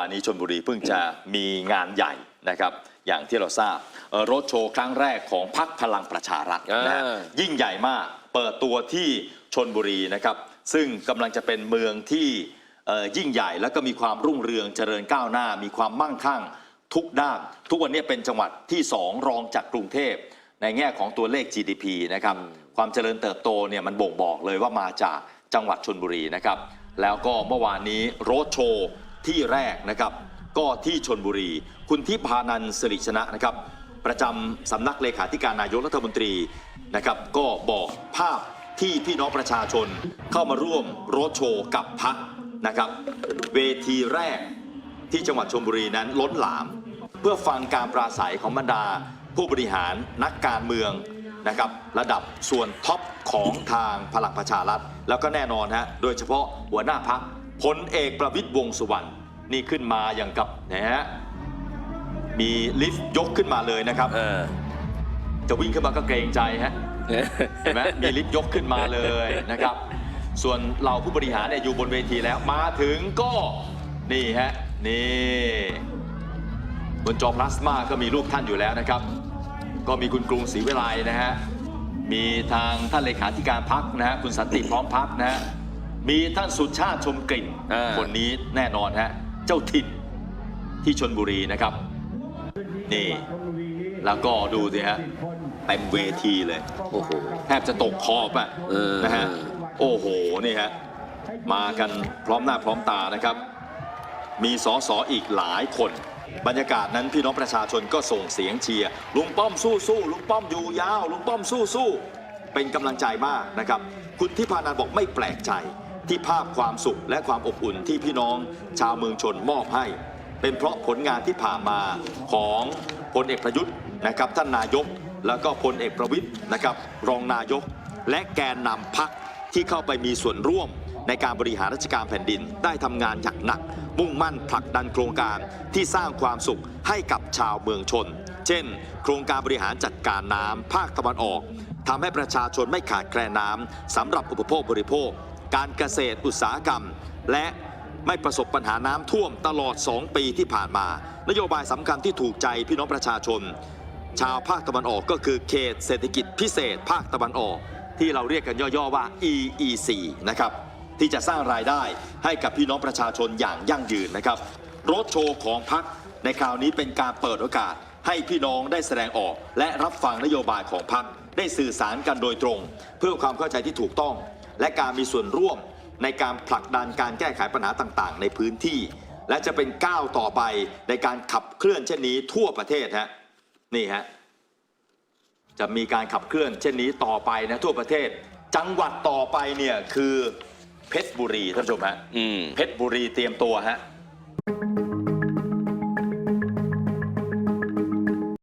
านนี้ชนบุรีเพิ่งจะมีงานใหญ่นะครับอย่างที่เราทราบเอ่อรถโชว์ครั้งแรกของพรรคพลังประชารัฐนะฮะอ่ายิ่งใหญ่มากเปิดตัวที่ชนบุรีนะครับ ซึ่งกำลังจะเป็นเมืองที่เอ่อยิ่งใหญ่แล้วก็มีความรุ่งเรืองเจริญก้าวหน้า มีความมั่งคั่งทุกด้าน ทุกวันนี้เป็นจังหวัดที่สองรองจากกรุงเทพในแง่ของตัวเลข GDP นะครับความเจริญเติบโตเนี่ยมันบ่งบอกเลยว่ามาจากจังหวัดชนบุรีนะครับแล้วก็เมื่อวานนี้โรดโชว์ ที่แรกนะครับก็ที่ชนบุรี คุณทิพานันท์สิริชนะนะครับ ประจำสำนักเลขาธิการนายกรัฐมนตรีนะครับ ก็บอกภาพที่พี่น้องประชาชนเข้ามาร่วมโรดโชว์กับพักนะครับ เวทีแรกที่จังหวัดชลบุรีนั้นล้นหลาม เพื่อฟังการปราศัยของบรรดา ผู้บริหารนักการเมืองนะครับระดับส่วนท็อปของทางพลังประชารัฐ แล้วก็แน่นอนฮะโดยเฉพาะหัวหน้าพัก พลเอกประวิตยวงษ์สุวรรณนี่ขึ้นมาอย่างกับนะฮะมีลิฟต์ยกขึ้นมาเลยนะครับ เออ จะวิ่งขึ้นมาก็เกรงใจฮะเห็นไหมมีลิฟต์ยกขึ้นมาเลยนะครับ ส่วนเราผู้บริหารเนี่ยอยู่บนเวทีแล้วมาถึงก็นี่ฮะนี่บนจอพลาสมาก็มีรูปท่านอยู่แล้วนะครับ ก็มีคุณกรุงศรีวิไลนะฮะมีทางท่านเลขาธิการพักนะฮะคุณสันติพร้อมพักนะฮะ มีท่านสุชาติชมกลิ่นอ่า คนนี้แน่นอนฮะ เจ้าถิ่นที่ชนบุรีนะครับ นี่ แล้วก็ดูสิฮะเต็มเวทีเลย โอ้โห แทบจะตกขอบอะเออ นะฮะ โอ้โห นี่ฮะ มากันพร้อมหน้าพร้อมตานะครับ มีสอสออีกหลายคน บรรยากาศนั้นพี่น้องประชาชนก็ส่งเสียงเชียร์ลุงป้อมสู้สู้ลุงป้อมอยู่ยาว ลุงป้อมสู้สู้เป็นกำลังใจมากนะครับ คุณทิพานันท์บอกไม่แปลกใจ ที่ภาพความสุขและความอบอุ่นที่พี่น้องชาวเมืองชนมอบให้ เป็นเพราะผลงานที่ผ่านมาของพลเอกประยุทธ์นะครับท่านนายก แล้วก็พลเอกประวิทย์นะครับรองนายก และแกนนำพักที่เข้าไปมีส่วนร่วมในการบริหารราชการแผ่นดินได้ทำงานอย่างหนัก มุ่งมั่นผลักดันโครงการที่สร้างความสุขให้กับชาวเมืองชน เช่น โครงการบริหารจัดการน้ำภาคตะวันออกทำให้ประชาชนไม่ขาดแคลนน้ำสำหรับอุปโภคบริโภค การเกษตรอุตสาหกรรม และไม่ประสบปัญหาน้ำท่วมตลอด 2 ปีที่ผ่านมา นโยบายสำคัญที่ถูกใจพี่น้องประชาชน ชาวภาคตะวันออกก็คือเขตเศรษฐกิจพิเศษภาคตะวันออก ที่เราเรียกกันย่อๆว่า EEC นะครับที่จะสร้างรายได้ให้กับพี่น้องประชาชนอย่างยั่งยืนนะครับรถโชว์ของพักในคราวนี้เป็นการเปิดโอกาสให้พี่น้องได้แสดงออก และรับฟังนโยบายของพักได้สื่อสารกันโดยตรง เพื่อความเข้าใจที่ถูกต้อง และการมีส่วนร่วมในการผลักดันการแก้ไขปัญหาต่างๆ ในพื้นที่ และจะเป็นก้าวต่อไปในการขับเคลื่อนเช่นนี้ทั่วประเทศฮะนี่ฮะจะมีการขับเคลื่อนเช่นนี้ต่อไปนะทั่วประเทศ จังหวัดต่อไปเนี่ยคือเพชรบุรีท่านผู้ชมฮะอืมเพชรบุรีเตรียมตัวฮะ